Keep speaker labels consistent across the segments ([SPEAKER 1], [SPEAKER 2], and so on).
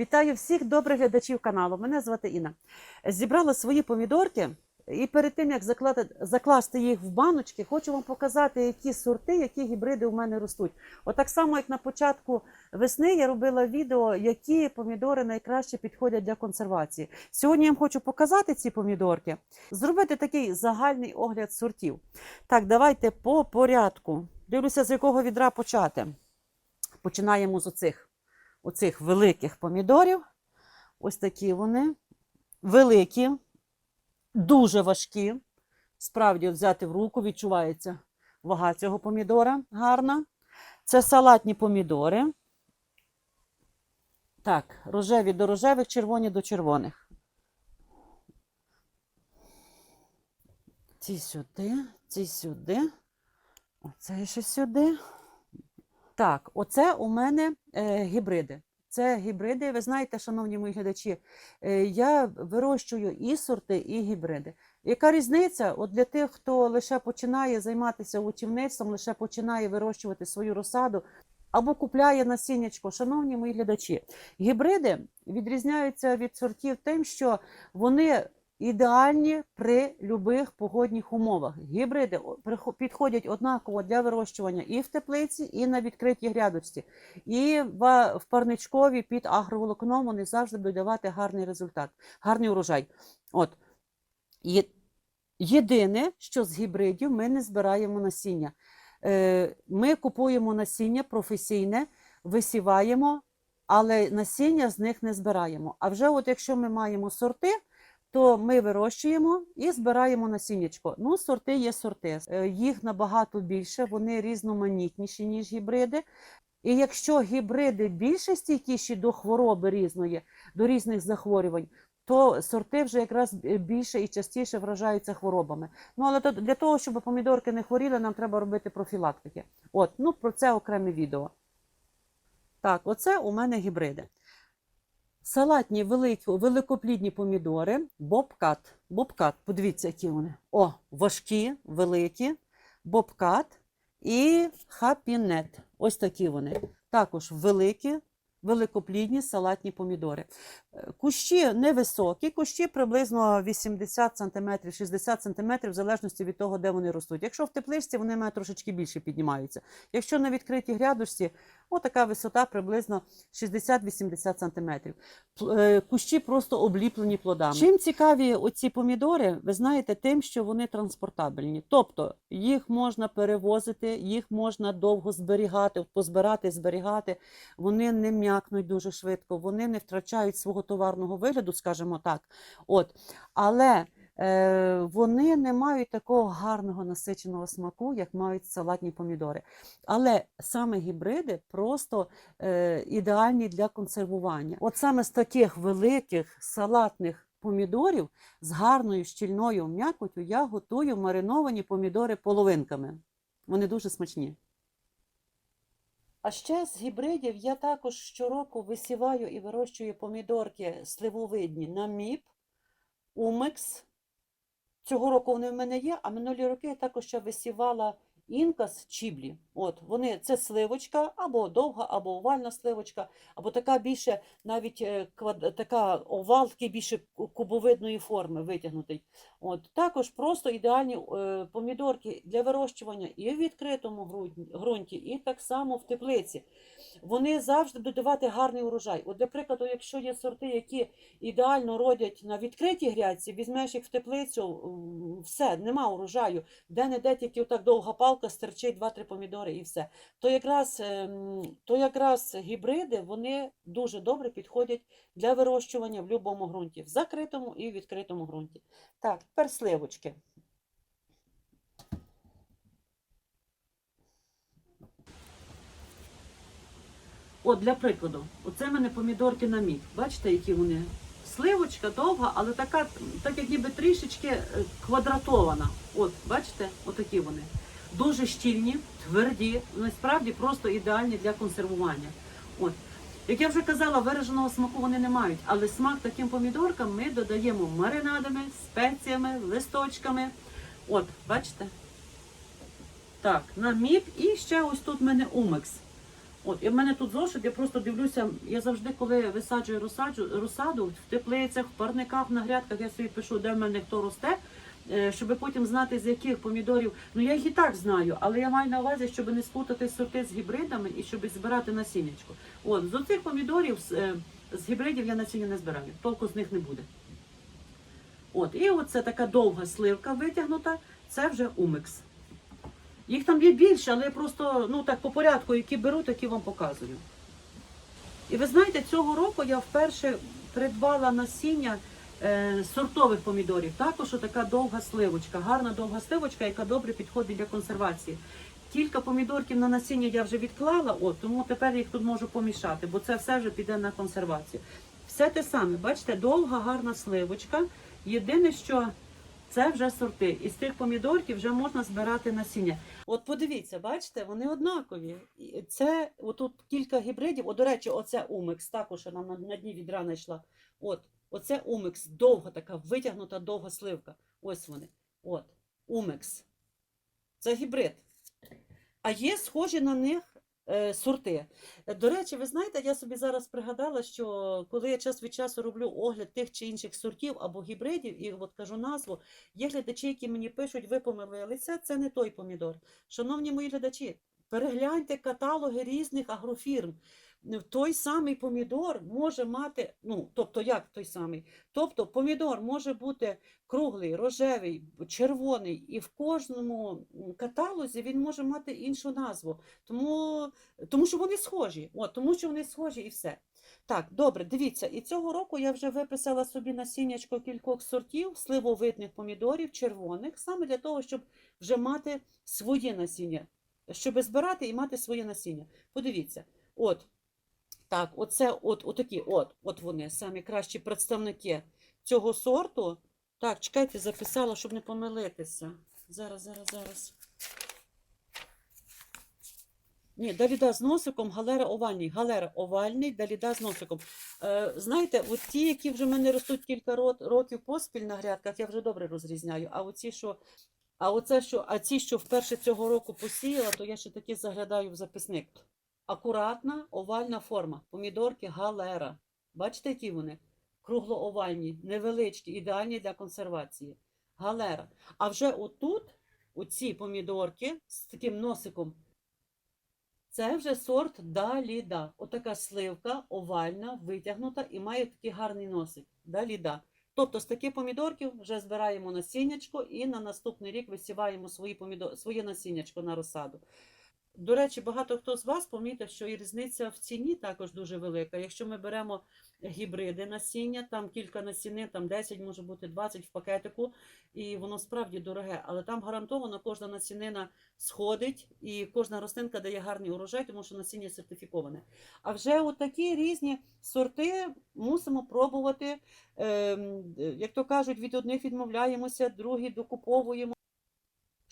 [SPEAKER 1] Вітаю всіх добрих глядачів каналу. Мене звати Інна. Зібрала свої помідорки, і перед тим як закласти їх в баночки, хочу вам показати, які сорти, які гібриди у мене ростуть. Отак само, як на початку весни, я робила відео, які помідори найкраще підходять для консервації. Сьогодні я вам хочу показати ці помідорки, зробити такий загальний огляд сортів. Так, давайте по порядку. Дивлюся, з якого відра почати. Починаємо з оцих оцих великих помідорів. Ось такі вони. Великі, дуже важкі. Справді, взяти в руку, відчувається вага цього помідора гарна. Це салатні помідори. Так, рожеві до рожевих, червоні до червоних. Ці сюди, ці сюди. Оце ще сюди. Так, оце у мене е, гібриди. Це гібриди. Ви знаєте, шановні мої глядачі, е, я вирощую і сорти, і гібриди. Яка різниця? От для тих, хто лише починає займатися утівництвом, лише починає вирощувати свою розсаду або купляє насіннячко. Шановні мої глядачі, гібриди відрізняються від сортів тим, що вони ідеальні при любих погодних умовах. Гібриди підходять однаково для вирощування і в теплиці, і на відкритій грядочці. І в, парничкові під агроволокном вони завжди будуть давати гарний результат, гарний урожай. От. Єдине, що з гібридів ми не збираємо насіння. Е, Ми купуємо насіння професійне, висіваємо, але насіння з них не збираємо. А вже от якщо ми маємо сорти, то ми вирощуємо і збираємо насіннячко. Ну, сорти є сорти. Е, Їх набагато більше, вони різноманітніші, ніж гібриди. І якщо гібриди більше стійкіші до хвороби різної, до різних захворювань, то сорти вже якраз більше і частіше вражаються хворобами. Ну але для того, щоб помідорки не хворіли, нам треба робити профілактики. От, ну про це окреме відео. Так, оце у мене гібриди. Салатні великі, великоплідні помідори, бобкат. Бобкат, подивіться, які вони. О, важкі, великі, бобкат і хапінет. Ось такі вони. Також великі, великоплідні салатні помідори. Е, Кущі невисокі, кущі приблизно 80 см, 60 см, в залежності від того, де вони ростуть. Якщо в тепличці, вони мають трошечки більше піднімаються. Якщо на відкритій грядочці, отака висота приблизно 60-80 см. Е, Кущі просто обліплені плодами. Чим цікаві оці помідори, ви знаєте, тим, що вони транспортабельні. Тобто їх можна перевозити, їх можна довго зберігати, позбирати, зберігати. Вони не м'якнуть дуже швидко, вони не втрачають свого товарного вигляду, скажімо так. От. Але вони не мають такого гарного насиченого смаку, як мають салатні помідори. Але саме гібриди просто е, ідеальні для консервування. От саме з таких великих салатних помідорів з гарною щільною м'якотю я готую мариновані помідори половинками. Вони дуже смачні. А ще з гібридів я також щороку висіваю і вирощую помідорки сливовидні на міп, умекс. Цього року вони в мене є, а минулі роки я також ще висівала інкас чіблі. От вони це сливочка, або довга, або овальна сливочка, або така більше навіть е, така овал, більше кубовидної форми витягнутий. От також просто ідеальні е, помідорки для вирощування і в відкритому ґрунті- і так само в теплиці. Вони завжди будуть давати гарний урожай. От, для якщо є сорти, які ідеально родять на відкритій грядці, візьмеш їх в теплицю, все, нема урожаю. Де-не-де тільки отак довга палка, стерчить 2-3 помідори і все. То якраз, ем, то якраз гібриди вони дуже добре підходять для вирощування в будь-якому ґрунті, в закритому і в відкритому ґрунті. Так, тепер сливочки. От для прикладу, оце в мене помідорки на мік. Бачите, які вони? Сливочка довга, але така, так як ніби трішечки е, квадратована. От, бачите, отакі вони. Дуже щільні, тверді, насправді просто ідеальні для консервування. От. Як я вже казала, вираженого смаку вони не мають, але смак таким помідоркам ми додаємо маринадами, спеціями, листочками. От, бачите? Так, на міп і ще ось тут в мене умекс. От, і в мене тут зошит, я просто дивлюся, я завжди, коли висаджую розсаду в теплицях, в парниках, на грядках, я собі пишу, де в мене хто росте, щоб потім знати, з яких помідорів. Ну я їх і так знаю, але я маю на увазі, щоб не спутати сорти з гібридами і щоб збирати насіннячко. От, з оцих помідорів, з, е, з гібридів я насіння не збираю, толку з них не буде. От, і оце така довга сливка витягнута, це вже умикс. Їх там є більше, але я просто ну так по порядку, які беру, такі вам показую. І ви знаєте, цього року я вперше придбала насіння е, сортових помідорів. Також така довга сливочка, гарна довга сливочка, яка добре підходить для консервації. Кілька помідорків на насіння я вже відклала, от, тому тепер їх тут можу помішати, бо це все вже піде на консервацію. Все те саме, бачите, довга, гарна сливочка. Єдине, що це вже сорти. Із тих помідорків вже можна збирати насіння. От подивіться, бачите, вони однакові. Це отут кілька гібридів. О, до речі, оце умикс, також вона на, дні від рана йшла. От, оце умикс, довга така витягнута довга сливка. Ось вони. От, умикс. Це гібрид. А є схожі на них е, сорти. До речі, ви знаєте, я собі зараз пригадала, що коли я час від часу роблю огляд тих чи інших сортів або гібридів, і от кажу назву, є глядачі, які мені пишуть, ви помилилися, це не той помідор. Шановні мої глядачі, перегляньте каталоги різних агрофірм. Той самий помідор може мати, ну, тобто як той самий? Тобто помідор може бути круглий, рожевий, червоний, і в кожному каталозі він може мати іншу назву. Тому, тому що вони схожі. От, тому що вони схожі і все. Так, добре, дивіться, і цього року я вже виписала собі насіннячко кількох сортів сливовидних помідорів, червоних, саме для того, щоб вже мати своє насіння, щоб збирати і мати своє насіння. Подивіться, от. Так, оце от, отакі, от, от вони, самі кращі представники цього сорту. Так, чекайте, записала, щоб не помилитися. Зараз, зараз, зараз. Ні, даліда з носиком, галера овальний. Галера овальний, даліда з носиком. Е, знаєте, от ті, які вже в мене ростуть кілька років поспіль на грядках, я вже добре розрізняю. А оці, що, а оце, що, а ці, що вперше цього року посіяла, то я ще таки заглядаю в записник. Акуратна овальна форма. Помідорки галера. Бачите, які вони? Круглоовальні, невеличкі, ідеальні для консервації. Галера. А вже отут, оці помідорки з таким носиком, це вже сорт Даліда. Отака сливка, овальна, витягнута і має такий гарний носик. Даліда. Тобто з таких помідорків вже збираємо насіннячко і на наступний рік висіваємо свої помідор... своє насіннячко на розсаду. До речі, багато хто з вас помітив, що і різниця в ціні також дуже велика. Якщо ми беремо гібриди насіння, там кілька насінин, там 10, може бути 20 в пакетику, і воно справді дороге. Але там гарантовано кожна насінина сходить і кожна рослинка дає гарний урожай, тому що насіння сертифіковане. А вже от такі різні сорти мусимо пробувати. Ем, як то кажуть, від одних відмовляємося, другі докуповуємо.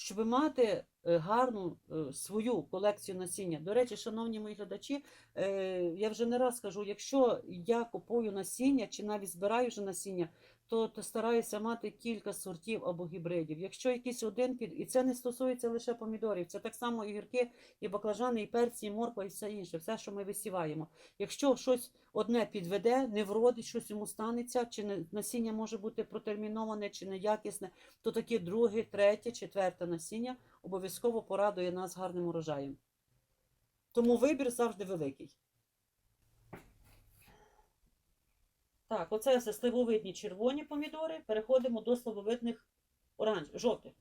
[SPEAKER 1] Щоб мати е, гарну е, свою колекцію насіння. До речі, шановні мої глядачі, е, я вже не раз кажу, якщо я купую насіння чи навіть збираю вже насіння, то, то стараюся мати кілька сортів або гібридів. Якщо якийсь один під і це не стосується лише помідорів, це так само і гірки, і баклажани, і перці, і морква, і все інше, все, що ми висіваємо. Якщо щось одне підведе, не вродить, щось йому станеться, чи насіння може бути протерміноване, чи неякісне, то таке друге, третє, четверте насіння обов'язково порадує нас гарним урожаєм. Тому вибір завжди великий. Так, оце сливовидні червоні помідори. Переходимо до сливовидних оранж, жовтих.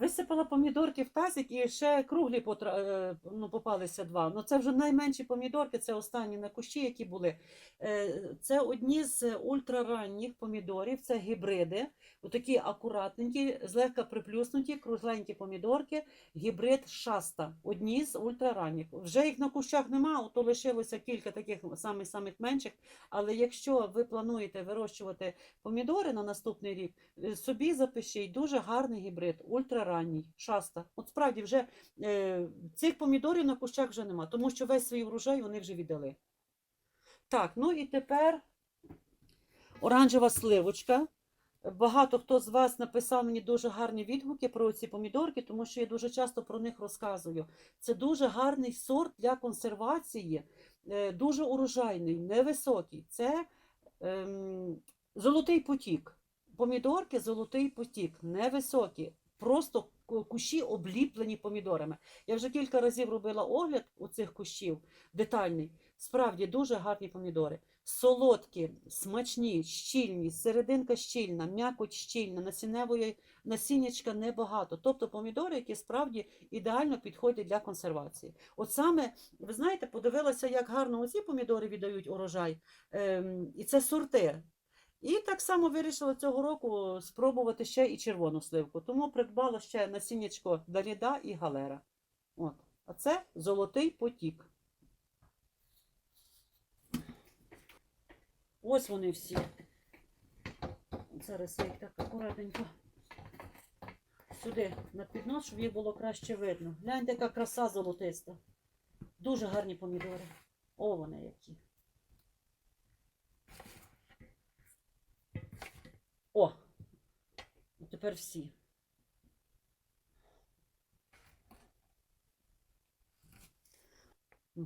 [SPEAKER 1] Висипала помідорки в тазик і ще круглі потра... е, ну, попалися два. Ну, це вже найменші помідорки, це останні на кущі, які були. Е, Це одні з ультраранніх помідорів, це гібриди. Отакі акуратненькі, злегка приплюснуті, кругленькі помідорки, гібрид шаста, одні з ультраранніх. Вже їх на кущах нема, то лишилося кілька таких самих самих менших. Але якщо ви плануєте вирощувати помідори на наступний рік, е, собі запишіть дуже гарний гібрид, ультраранній, шаста. От справді вже е, цих помідорів на кущах вже нема, тому що весь свій врожай вони вже віддали. Так, ну і тепер оранжева сливочка. Багато хто з вас написав мені дуже гарні відгуки про ці помідорки, тому що я дуже часто про них розказую. Це дуже гарний сорт для консервації, е, дуже урожайний, невисокий. Це ем, золотий потік. Помідорки золотий потік, невисокі. Просто кущі обліплені помідорами. Я вже кілька разів робила огляд у цих кущів детальний. Справді дуже гарні помідори. Солодкі, смачні, щільні, серединка щільна, м'якоть щільна, насінневої насіннячка небагато. Тобто помідори, які справді ідеально підходять для консервації. От саме, ви знаєте, подивилася, як гарно оці помідори віддають урожай, ем, і це сорти. І так само вирішила цього року спробувати ще і червону сливку. Тому придбала ще насіннячко Даліда і Галера. От. А це золотий потік. Ось вони всі. Зараз я їх так акуратненько сюди на піднос, щоб їх було краще видно. Гляньте, яка краса золотиста. Дуже гарні помідори. О, вони які. О! Тепер всі.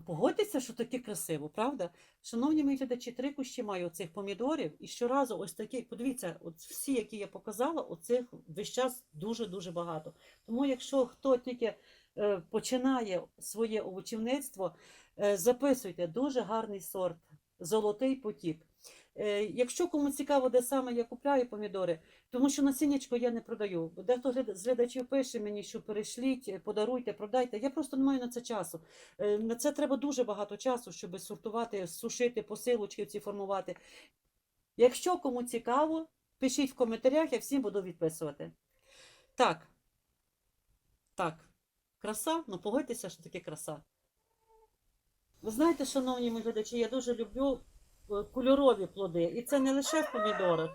[SPEAKER 1] Погодьтеся, що таке красиво, правда? Шановні мої глядачі, три кущі маю оцих помідорів, і щоразу ось такі, подивіться, от всі, які я показала, оцих весь час дуже-дуже багато. Тому якщо хто тільки е, починає своє овочівництво, е, записуйте дуже гарний сорт, золотий потік. Е, Якщо кому цікаво, де саме я купляю помідори, тому що насіннячко я не продаю. Дехто з глядачів пише мені, що перешліть, е, подаруйте, продайте. Я просто не маю на це часу. Е, На це треба дуже багато часу, щоб сортувати, сушити, посилочки ці формувати. Якщо кому цікаво, пишіть в коментарях, я всім буду відписувати. Так. Так. Краса? Ну погодьтеся, що таке краса. Ви знаєте, шановні мої глядачі, я дуже люблю кольорові плоди. І це не лише в помідорах.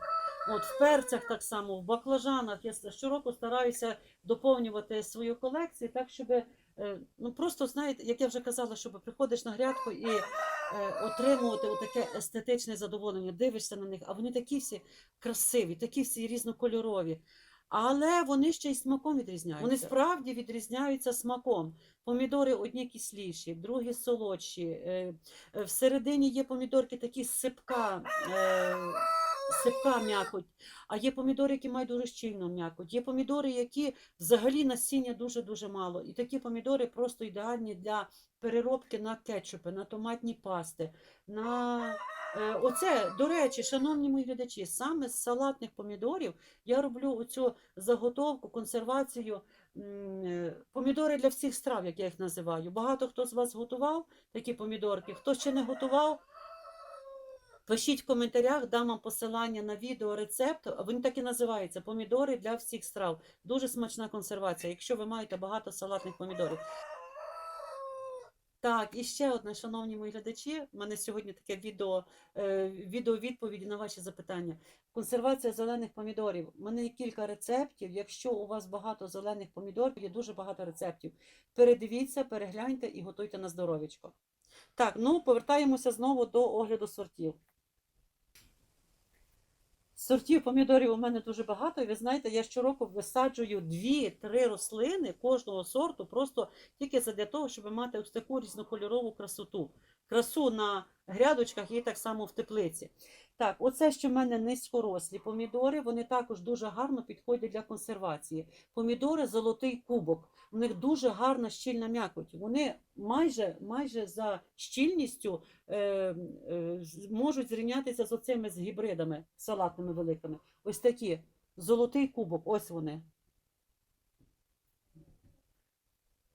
[SPEAKER 1] От в перцях так само, в баклажанах. Я щороку стараюся доповнювати свою колекцію так, щоб е, ну просто знаєте, як я вже казала, щоб приходиш на грядку і е, отримувати таке естетичне задоволення, дивишся на них, а вони такі всі красиві, такі всі різнокольорові. Але вони ще й смаком відрізняються. Вони справді відрізняються смаком. Помідори одні кисліші, другі солодші. Е, е, Всередині є помідорки такі сипка, е, сипка м'якоть, а є помідори, які мають дуже щільну м'якоть. Є помідори, які взагалі насіння дуже-дуже мало. І такі помідори просто ідеальні для переробки на кетчупи, на томатні пасти. на... Е, Оце, до речі, шановні мої глядачі, саме з салатних помідорів я роблю оцю заготовку, консервацію е, помідори для всіх страв, як я їх називаю. Багато хто з вас готував такі помідорки. Хто ще не готував, пишіть в коментарях, дам вам посилання на відео рецепт. Він так і називається помідори для всіх страв. Дуже смачна консервація, якщо ви маєте багато салатних помідорів. Так, і ще одне, шановні мої глядачі, у мене сьогодні таке відео, е, відео відповіді на ваші запитання. Консервація зелених помідорів. У мене є кілька рецептів. Якщо у вас багато зелених помідорів, є дуже багато рецептів. Передивіться, перегляньте і готуйте на здоров'ячко. Так, ну повертаємося знову до огляду сортів. Сортів помідорів у мене дуже багато, і ви знаєте, я щороку висаджую 2-3 рослини кожного сорту, просто тільки для того, щоб мати ось таку різнокольорову красоту. Красу на грядочках і так само в теплиці. Так, оце, що в мене низькорослі помідори, вони також дуже гарно підходять для консервації. Помідори золотий кубок. У них дуже гарна щільна м'якоть. Вони майже, майже за щільністю е, е, можуть зрівнятися з оцими з гібридами салатними великими. Ось такі. Золотий кубок, ось вони.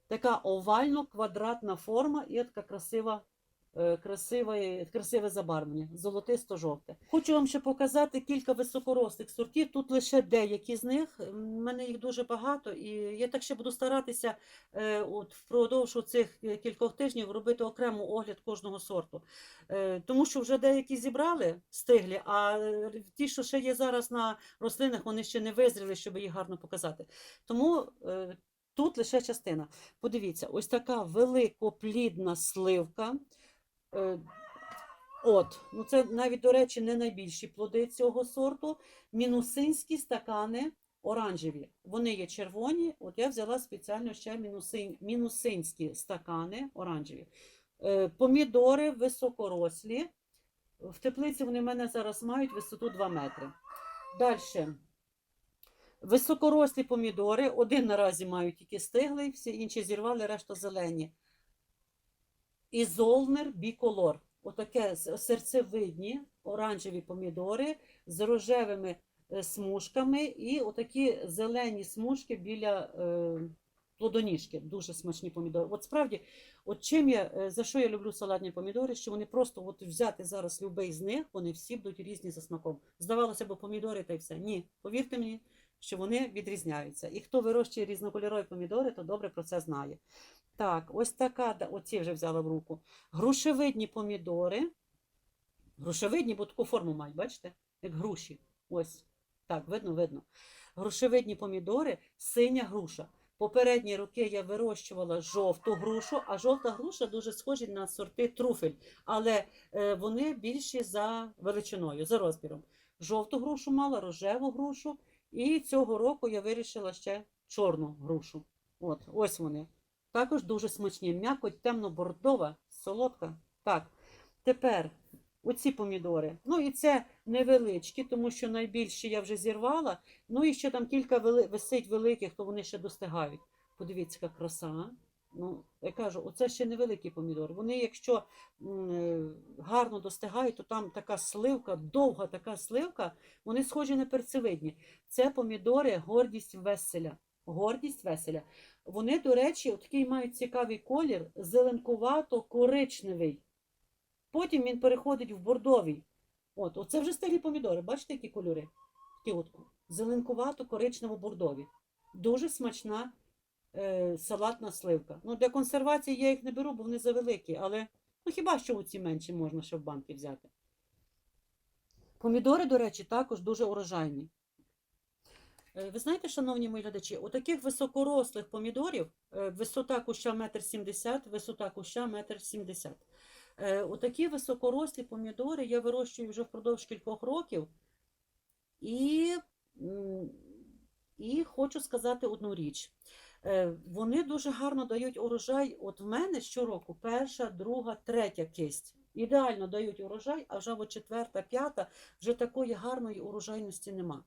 [SPEAKER 1] Така овально-квадратна форма і така красива, красиве, красиве забарвлення, золотисто-жовте. Хочу вам ще показати кілька високорослих сортів. Тут лише деякі з них. У мене їх дуже багато, і я так ще буду старатися е, от, впродовж цих кількох тижнів робити окремо огляд кожного сорту. Е, тому що вже деякі зібрали стиглі, а е, ті, що ще є зараз на рослинах, вони ще не визріли, щоб їх гарно показати. Тому е, тут лише частина. Подивіться, ось така великоплідна сливка. Е, От, ну це навіть, до речі, не найбільші плоди цього сорту. Мінусинські стакани оранжеві. Вони є червоні. От я взяла спеціально ще мінусин, мінусинські стакани оранжеві. Е, помідори високорослі. В теплиці вони в мене зараз мають висоту 2 метри. Далі. Високорослі помідори. Один наразі мають тільки стиглий, всі інші зірвали, решта зелені. Ізолнер біколор. Отаке серцевидні оранжеві помідори з рожевими е, смужками і отакі зелені смужки біля е, плодоніжки. Дуже смачні помідори. От справді, от чим я, е, за що я люблю салатні помідори, що вони просто от взяти зараз любий з них, вони всі будуть різні за смаком. Здавалося б, помідори та й все. Ні, повірте мені, що вони відрізняються. І хто вирощує різнокольорові помідори, то добре про це знає. Так, ось така, оці вже взяла в руку. Грушевидні помідори. Грушевидні, бо таку форму мають, бачите? Як груші. Ось. Так, видно, видно. Грушевидні помідори, синя груша. Попередні роки я вирощувала жовту грушу, а жовта груша дуже схожі на сорти труфель, але е, вони більші за величиною, за розміром. Жовту грушу мала, рожеву грушу, і цього року я вирішила ще чорну грушу. От, ось вони. Також дуже смачні. М'якоть темно-бордова, солодка. Так. Тепер оці помідори. Ну і це невеличкі, тому що найбільші я вже зірвала. Ну і ще там кілька вели... висить великих, то вони ще достигають. Подивіться, яка краса. Ну, я кажу, оце ще невеликі помідори. Вони, якщо е, гарно достигають, то там така сливка, довга така сливка, вони схожі на перцевидні. Це помідори гордість веселя. Гордість веселя. Вони, до речі, такий мають цікавий колір, зеленкувато-коричневий. Потім він переходить в бордовий. От, оце вже стилі помідори. Бачите, які кольори? Зеленкувато-коричнево-бордові. Дуже смачна е, салатна сливка. Ну, для консервації я їх не беру, бо вони завеликі, але ну, хіба що оці менші можна ще в банки взяти. Помідори, до речі, також дуже урожайні. Е, Ви знаєте, шановні мої глядачі, у таких високорослих помідорів е, висота куща 1,70 м, висота куща 1,70 м. Е, У такі високорослі помідори я вирощую вже впродовж кількох років. І, і хочу сказати одну річ. Е, Вони дуже гарно дають урожай. От в мене щороку перша, друга, третя кисть. Ідеально дають урожай, а вже четверта, п'ята вже такої гарної урожайності нема.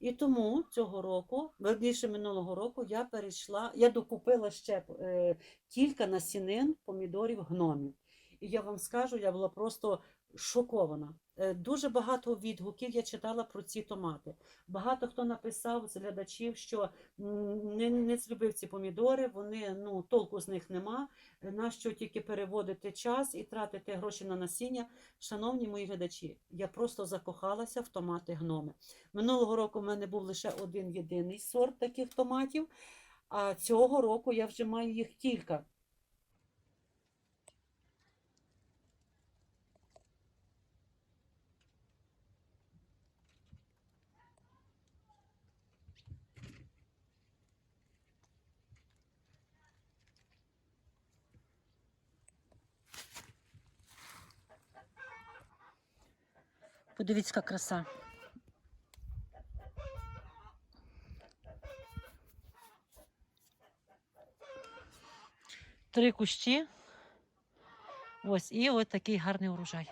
[SPEAKER 1] І тому цього року, верніше минулого року, я перейшла, я докупила ще е, кілька насінин помідорів гномів. І я вам скажу, я була просто шокована. Е, Дуже багато відгуків я читала про ці томати. Багато хто написав з глядачів, що не, не злюбив ці помідори, вони ну толку з них нема. Е, Нащо тільки переводити час і тратити гроші на насіння? Шановні мої глядачі, я просто закохалася в томати гноми. Минулого року в мене був лише один єдиний сорт таких томатів, а цього року я вже маю їх кілька. Подивіться, яка краса. Три кущі. Ось, і ось такий гарний урожай.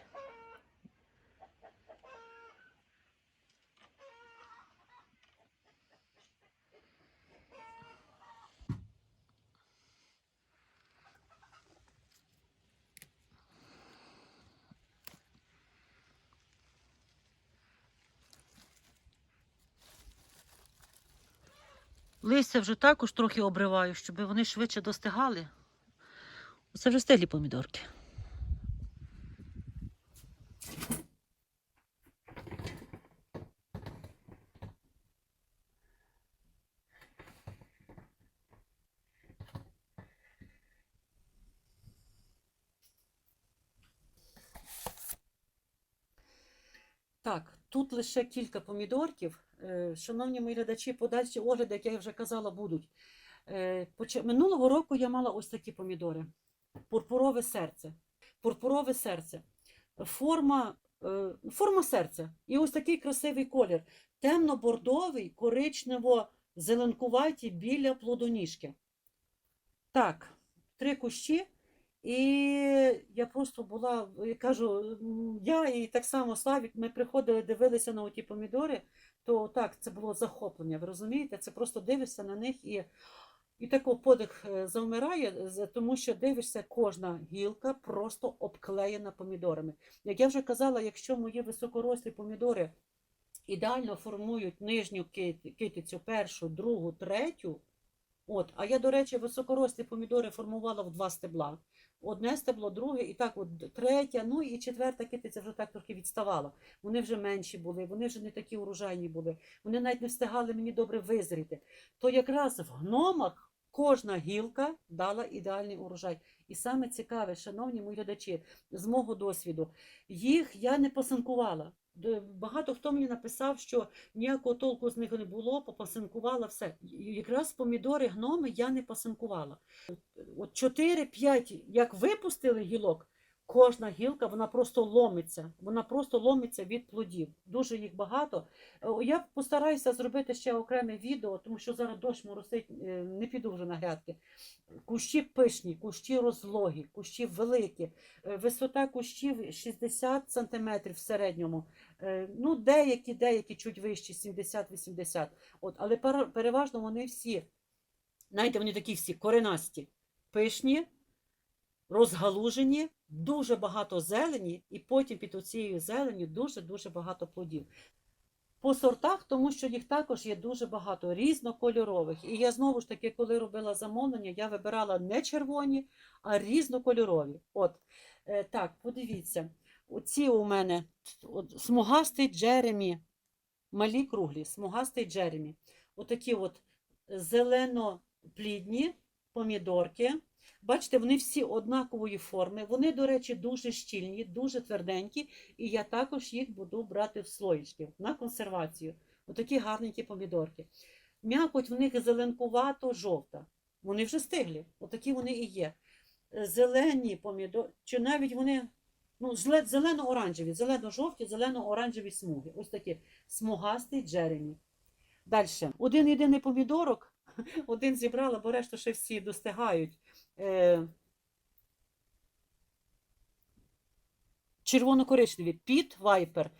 [SPEAKER 1] Листя вже також трохи обриваю, щоб вони швидше достигали. Це вже стиглі помідорки. Так, тут лише кілька помідорків. Е, Шановні мої глядачі, подальші огляди, як я вже казала, будуть. Е, Минулого року я мала ось такі помідори. Пурпурове серце. Пурпурове серце. форма, е, форма серця. І ось такий красивий колір. Темно-бордовий, коричнево-зеленкуваті біля плодоніжки. Так, три кущі. І я просто була, я кажу, я і так само Славік, ми приходили, дивилися на оті помідори, то так, це було захоплення, ви розумієте? Це просто дивишся на них і, і тако подих е, завмирає, тому що дивишся, кожна гілка просто обклеєна помідорами. Як я вже казала, якщо мої високорослі помідори ідеально формують нижню китицю, першу, другу, третю, От, а я, до речі, високорослі помідори формувала в два стебла. Одне стебло, друге, і так, от третя, ну і четверта китиця вже так трохи відставала. Вони вже менші були, вони вже не такі урожайні були. Вони навіть не встигали мені добре визріти. То якраз в гномах кожна гілка дала ідеальний урожай. І саме цікаве, шановні мої глядачі, з мого досвіду, їх я не посинкувала. Багато хто мені написав, що ніякого толку з них не було, попасинкувала все. Якраз помідори гноми я не пасинкувала. От 4-5, як випустили гілок, кожна гілка вона просто ломиться. Вона просто ломиться від плодів. Дуже їх багато. Е, Я постараюся зробити ще окреме відео, тому що зараз дощ моросить, е, не піду вже на грядки. Кущі пишні, кущі розлогі, кущі великі. Е, Висота кущів 60 см в середньому. Ну, деякі, деякі чуть вищі, 70-80. От, але переважно вони всі, знаєте, вони такі всі коренасті, пишні, розгалужені, дуже багато зелені, і потім під цією зеленю дуже-дуже багато плодів. По сортах, тому що їх також є дуже багато різнокольорових. І я знову ж таки, коли робила замовлення, я вибирала не червоні, а різнокольорові. От е, так, подивіться, оці у мене от, смугастий Джеремі, малі круглі, смугастий Джеремі. Отакі от зелено-плідні помідорки. Бачите, вони всі однакової форми. Вони, до речі, дуже щільні, дуже тверденькі, і я також їх буду брати в слоїчки на консервацію. Отакі гарненькі помідорки. М'якоть в них зеленкувато-жовта. Вони вже стиглі, отакі вони і є. Зелені помідори, чи навіть вони ну, зелено-оранжеві, зелено-жовті, зелено-оранжеві смуги. Ось такі смугастий Джеремі. Далі. Один єдиний помідорок, один зібрала, бо решту ще всі достигають. Е, червоно-коричневі. Піт Вайпер.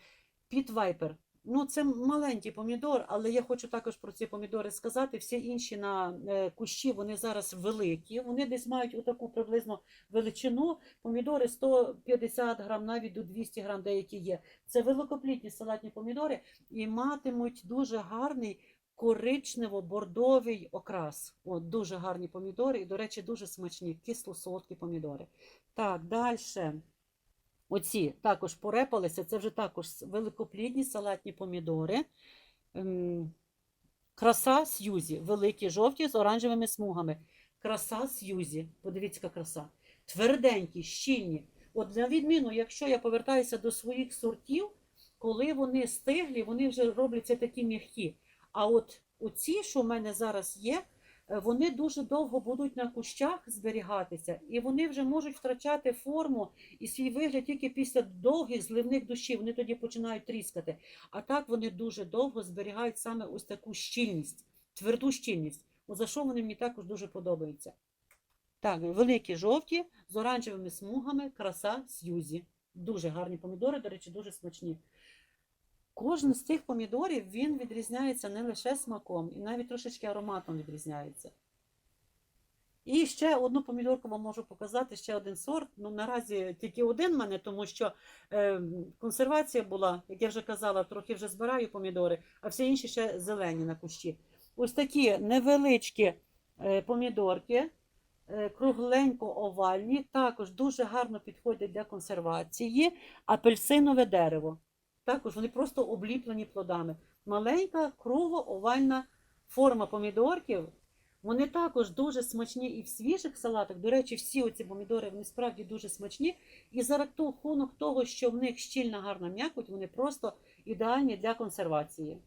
[SPEAKER 1] Піт Вайпер. Ну, це маленький помідор, але я хочу також про ці помідори сказати. Всі інші на е, кущі вони зараз великі. Вони десь мають отаку приблизно величину. Помідори 150 грам, навіть до 200 грам деякі є. Це великоплітні салатні помідори і матимуть дуже гарний коричнево-бордовий окрас. От, дуже гарні помідори, і, до речі, дуже смачні, кисло-солодкі помідори. Так, далі. Оці також порепалися, це вже також великоплідні салатні помідори. Ем, Краса Сьюзі, великі жовті з оранжевими смугами. Краса Сьюзі, подивіться, яка краса. Тверденькі, щільні. От на відміну, якщо я повертаюся до своїх сортів, коли вони стиглі, вони вже робляться такі м'які. А от оці, що в мене зараз є, е, вони дуже довго будуть на кущах зберігатися, і вони вже можуть втрачати форму і свій вигляд тільки після довгих зливних дощів. Вони тоді починають тріскати. А так вони дуже довго зберігають саме ось таку щільність, тверду щільність. От за що вони мені також дуже подобаються. Так, великі жовті з оранжевими смугами, краса Сьюзі. Дуже гарні помідори, до речі, дуже смачні. Кожен з цих помідорів він відрізняється не лише смаком, і навіть трошечки ароматом відрізняється. І ще одну помідорку вам можу показати, ще один сорт. Ну, наразі тільки один в мене, тому що е, консервація була, як я вже казала, трохи вже збираю помідори, а всі інші ще зелені на кущі. Ось такі невеличкі е, помідорки, е, кругленько-овальні, також дуже гарно підходять для консервації. Апельсинове дерево. Також вони просто обліплені плодами. Маленька кругоовальна форма помідорків. Вони також дуже смачні і в свіжих салатах. До речі, всі оці помідори вони справді дуже смачні. І за рахунок того, що в них щільна гарна м'якоть, вони просто ідеальні для консервації.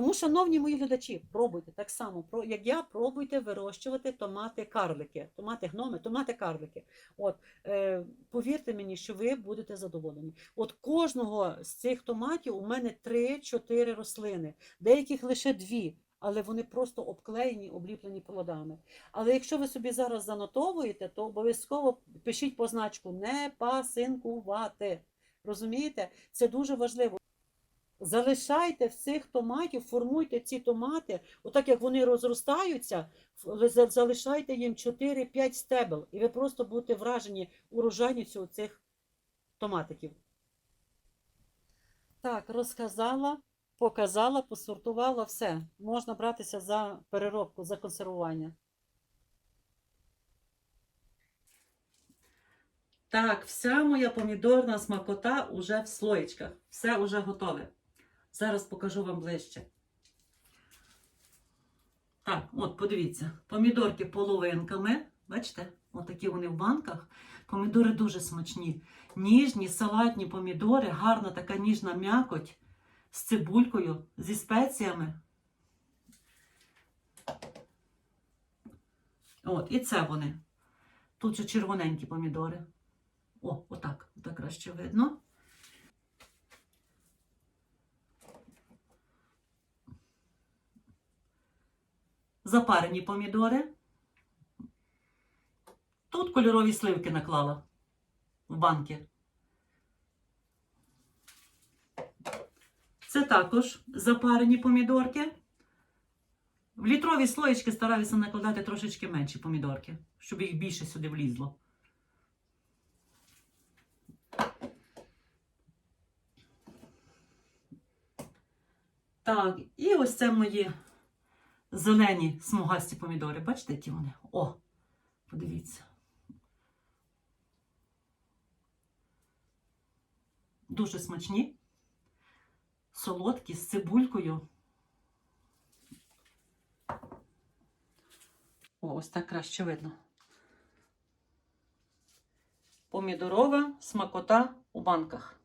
[SPEAKER 1] Тому, шановні мої глядачі, пробуйте так само, як я, пробуйте вирощувати томати карлики, томати гноми, томати карлики. От, е, повірте мені, що ви будете задоволені. От кожного з цих томатів у мене 3-4 рослини, деяких лише дві. Але вони просто обклеєні, обліплені плодами. Але якщо ви собі зараз занотовуєте, то обов'язково пишіть позначку не пасинкувати. Розумієте? Це дуже важливо. Залишайте в цих томатів, формуйте ці томати, отак як вони розростаються, залишайте їм 4-5 стебел, і ви просто будете вражені урожайністю цих томатиків. Так, розказала, показала, посортувала все. Можна братися за переробку, за консервування. Так, вся моя помідорна смакота уже в слоєчках. Все уже готове. Зараз покажу вам ближче. Так, от подивіться, помідорки половинками. Бачите, отакі вони в банках. Помідори дуже смачні. Ніжні, салатні помідори, гарна така ніжна м'якоть з цибулькою, зі спеціями. От, і це вони. Тут же червоненькі помідори. О, отак, отак краще видно. Запарені помідори. Тут кольорові сливки наклала в банки. Це також запарені помідорки. В літрові слоєчки стараюся накладати трошечки менші помідорки, щоб їх більше сюди влізло. Так, і ось це мої зелені смугасті помідори. Бачите, які вони? О, подивіться. Дуже смачні, солодкі, з цибулькою. О, ось так краще видно. Помідорова смакота у банках.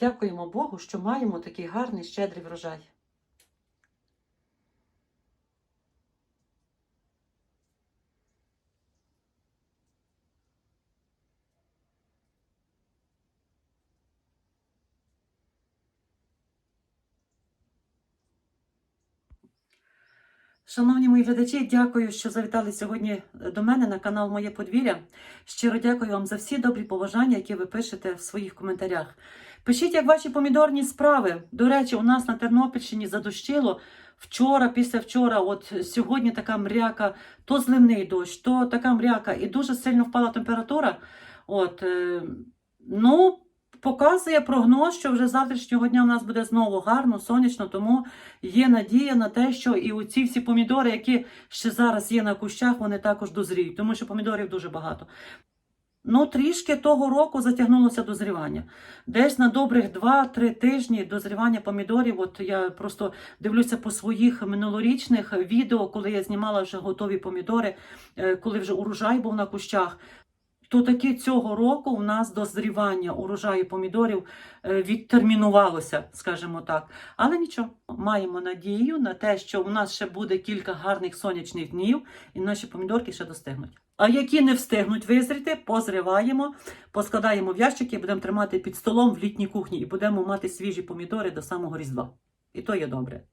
[SPEAKER 1] Дякуємо Богу, що маємо такий гарний щедрий врожай. Шановні мої глядачі, дякую, що завітали сьогодні до мене на канал Моє подвір'я. Щиро дякую вам за всі добрі побажання, які ви пишете в своїх коментарях. Пишіть, як ваші помідорні справи. До речі, у нас на Тернопільщині задощило вчора, післявчора, от сьогодні така мряка, то зливний дощ, то така мряка, і дуже сильно впала температура. От, е, ну, показує прогноз, що вже з завтрашнього дня в нас буде знову гарно, сонячно, тому є надія на те, що і оці всі помідори, які ще зараз є на кущах, вони також дозріють, тому що помідорів дуже багато. Ну, трішки того року затягнулося дозрівання. Десь на добрих 2-3 тижні дозрівання помідорів. От я просто дивлюся по своїх минулорічних відео, коли я знімала вже готові помідори, е, коли вже урожай був на кущах. То таки цього року у нас дозрівання урожаю помідорів е, відтермінувалося, скажімо так. Але нічого, маємо надію на те, що у нас ще буде кілька гарних сонячних днів, і наші помідорки ще достигнуть. А які не встигнуть визріти, позриваємо, поскладаємо в ящики, будемо тримати під столом в літній кухні і будемо мати свіжі помідори до самого Різдва. І то є добре.